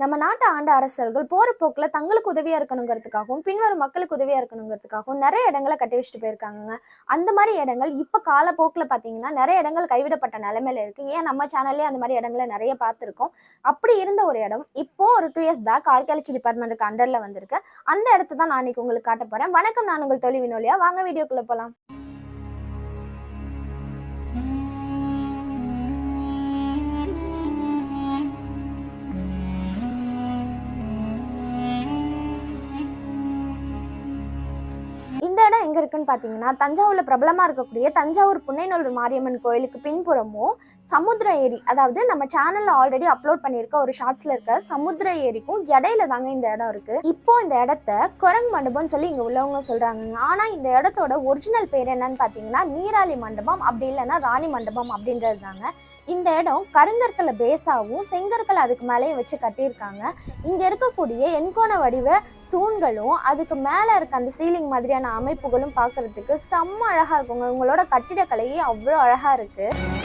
நம்ம நாட்டை ஆண்ட அரசர்கள் போற போக்குல தங்களுக்கு உதவியா இருக்கணுங்கிறதுக்காகவும் பின்வரும் மக்களுக்கு உதவியா இருக்கணுங்கிறதுக்காகவும் நிறைய இடங்களை கட்டி வச்சுட்டு போயிருக்காங்கங்க. அந்த மாதிரி இடங்கள் இப்ப காலப்போக்குல பாத்தீங்கன்னா நிறைய இடங்கள் கைவிடப்பட்ட நிலைமையில இருக்கு. ஏன் நம்ம சேனல்லே அந்த மாதிரி இடங்களை நிறைய பார்த்துருக்கோம். அப்படி இருந்த ஒரு இடம் இப்போ ஒரு டூ இயர்ஸ் பேக் ஆர்கியாலஜி டிபார்ட்மெண்ட்டுக்கு அண்டர்ல வந்திருக்கு. அந்த இடத்த தான் நான் இன்னைக்கு உங்களுக்கு காட்ட போறேன். வணக்கம் நான் உங்கள் தொழில் வினோலியா வாங்க வீடியோக்குள்ள போலாம். இருக்குன்னு பார்த்தீங்கன்னா தஞ்சாவூரில் பிரபலமாக இருக்கக்கூடிய தஞ்சாவூர் புன்னைநல்லூர் மாரியம்மன் கோயிலுக்கு பின்புறமும் சமுத்திர ஏரி அதாவது நம்ம சேனலில் ஆல்ரெடி அப்லோட் பண்ணியிருக்க ஒரு ஷார்ட்ஸில் இருக்க சமுத்திர ஏரிக்கும் இடையில தாங்க இந்த இடம் இருக்குது இப்போ இந்த இடத்த குரங்கு மண்டபம்னு சொல்லி இங்கே உள்ளவங்க சொல்கிறாங்க ஆனால் இந்த இடத்தோட ஒரிஜினல் பேர் என்னன்னு பார்த்தீங்கன்னா நீராளி மண்டபம் அப்படி இல்லைன்னா ராணி மண்டபம் அப்படின்றது தாங்க. இந்த இடம் கருங்கற்களை பேஸாகவும் செங்கற்களை அதுக்கு மேலேயும் வச்சு கட்டியிருக்காங்க. இங்கே இருக்கக்கூடிய எண்கோண வடிவ தூண்களும் அதுக்கு மேலே இருக்க அந்த சீலிங் மாதிரியான அமைப்புகளும் பார்க்கறதுக்கு செம்ம அழகாக இருக்குங்க. உங்களோட கட்டிடக்கலையே அவ்வளோ அழகாக இருக்குது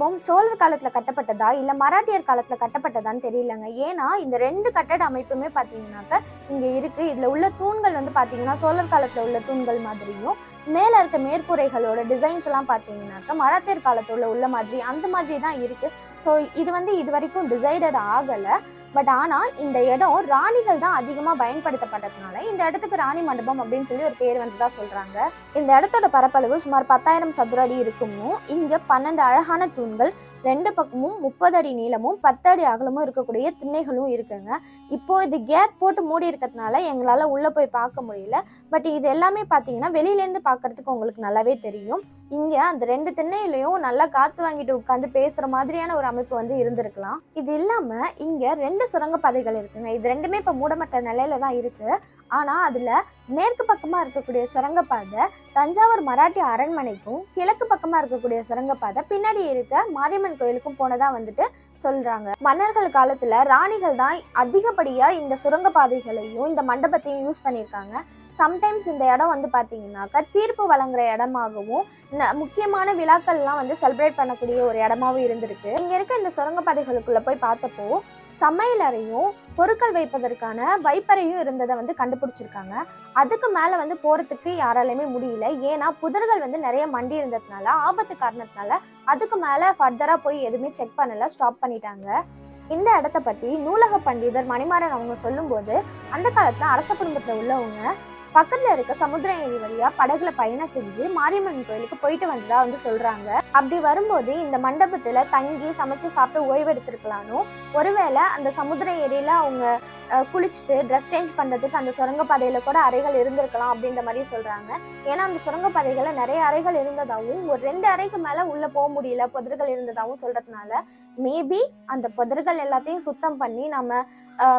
மண்டபம் சோழர் காலத்தில் கட்டப்பட்டதா இல்லை மராட்டியர் காலத்தில் கட்டப்பட்டதான்னு தெரியலங்க. ஏன்னா இந்த ரெண்டு கட்டட அமைப்புமே பார்த்தீங்கன்னாக்க இங்கே இருக்குது இதில் உள்ள தூண்கள் வந்து பார்த்தீங்கன்னா சோழர் காலத்தில் உள்ள தூண்கள் மாதிரியும் மேலே இருக்க மேற்கூரைகளோட டிசைன்ஸ் எல்லாம் பார்த்தீங்கன்னாக்க மராத்தியர் காலத்தில் உள்ள மாதிரி அந்த மாதிரி தான் இருக்குது ஸோ இது வந்து இது வரைக்கும் டிசைடட் ஆகலை. பட் ஆனால் இந்த இடம் ராணிகள் தான் அதிகமாக பயன்படுத்தப்பட்டதுனால இந்த இடத்துக்கு ராணி மண்டபம் அப்படின்னு சொல்லி ஒரு பேர் வந்து தான் சொல்கிறாங்க இந்த இடத்தோட பரப்பளவு சுமார் பத்தாயிரம் சதுர அடி இருக்கும்னும் இங்கே பன்னெண்டு அழகான தூண்கள் ரெண்டு பக்கமும் முப்பது அடி நீளமும் பத்து அடி அகலமும் இருக்கக்கூடிய திண்ணைகளும் இருக்குங்க. இப்போ இது கேட் போட்டு மூடி இருக்கிறதுனால எங்களால் உள்ளே போய் பார்க்க முடியல. பட் இது எல்லாமே பார்த்தீங்கன்னா வெளியிலேருந்து பார்க்கறதுக்கு உங்களுக்கு நல்லாவே தெரியும். இங்கே அந்த ரெண்டு திண்ணையிலையும் நல்லா காற்று வாங்கிட்டு உட்காந்து பேசுகிற மாதிரியான ஒரு அமைப்பு வந்து இருந்திருக்கலாம். இது இல்லாமல் இங்கே ரெண்டு சுரங்கப்பாதைகள் இருக்குங்க. இது ரெண்டுமே இப்போ மூடமட்ட நிலையில தான் இருக்குது ஆனால் அதில் மேற்கு பக்கமாக இருக்கக்கூடிய சுரங்கப்பாதை தஞ்சாவூர் மராட்டி அரண்மனைக்கும் கிழக்கு பக்கமாக இருக்கக்கூடிய சுரங்கப்பாதை பின்னாடி இருக்க மாரியம்மன் கோயிலுக்கும் போனதாக வந்துட்டு சொல்கிறாங்க மன்னர்கள் காலத்தில் ராணிகள் தான் அதிகப்படியாக இந்த சுரங்கப்பாதைகளையும் இந்த மண்டபத்தையும் யூஸ் பண்ணியிருக்காங்க. சம்டைம்ஸ் இந்த இடம் வந்து பார்த்தீங்கன்னாக்கா தீர்ப்பு வழங்குற இடமாகவும் முக்கியமான விழாக்கள்லாம் வந்து செலிப்ரேட் பண்ணக்கூடிய ஒரு இடமாவும் இருந்திருக்கு. இங்கே இருக்க இந்த சுரங்கப்பாதைகளுக்குள்ளே போய் பார்த்தப்போ சமையலறையும் பொருட்கள் வைப்பதற்கான வைப்பறையும் இருந்ததை வந்து கண்டுபிடிச்சிருக்காங்க. அதுக்கு மேலே வந்து போகிறதுக்கு யாராலையுமே முடியல. ஏன்னா புதர்கள் வந்து நிறைய மண்டி இருந்ததுனால ஆபத்து காரணத்தினால அதுக்கு மேலே ஃபர்தராக போய் எதுவுமே செக் பண்ணல ஸ்டாப் பண்ணிட்டாங்க. இந்த இடத்த பற்றி நூலக பண்டிதர் மணிமாறன் அவங்க சொல்லும்போது அந்த காலத்தில் அரச குடும்பத்தில் உள்ளவங்க பக்கத்துல இருக்க சமுத்திர ஏரி வழியா படகுல பயணம் செஞ்சு மாரியம்மன் கோயிலுக்கு போயிட்டு வந்ததா வந்து சொல்றாங்க. அப்படி வரும்போது இந்த மண்டபத்துல தங்கி சமைச்சு சாப்பிட்டு ஓய்வு ஒருவேளை அந்த சமுத்திர ஏரியில அவங்க குளிச்சுட்டு ட்ரெஸ் சேஞ்ச் பண்ணுறதுக்கு அந்த சுரங்கப்பாதையில் கூட அறைகள் இருந்திருக்கலாம் அப்படின்ற மாதிரி சொல்கிறாங்க ஏன்னா அந்த சுரங்கப்பாதைகளில் நிறைய அறைகள் இருந்ததாகவும் ஒரு ரெண்டு அறைக்கு மேலே உள்ளே போக முடியல புதர்கள் இருந்ததாகவும் சொல்கிறதுனால மேபி அந்த புதர்கள் எல்லாத்தையும் சுத்தம் பண்ணி நம்ம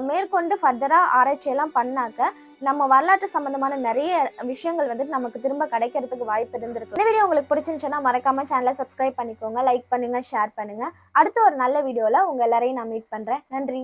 மேற்கொண்டு ஃபர்தராக ஆராய்ச்சியெல்லாம் பண்ணாக்க நம்ம வரலாற்று சம்பந்தமான நிறைய விஷயங்கள் வந்துட்டு நமக்கு திரும்ப கிடைக்கிறதுக்கு வாய்ப்பு இருந்திருக்கு. இந்த வீடியோ உங்களுக்கு பிடிச்சிருந்துச்சுன்னா மறக்காம சேனலை சப்ஸ்கிரைப் பண்ணிக்கோங்க லைக் பண்ணுங்க ஷேர் பண்ணுங்க. அடுத்த ஒரு நல்ல வீடியோவில் உங்க எல்லாரையும் நான் மீட் பண்றேன். நன்றி.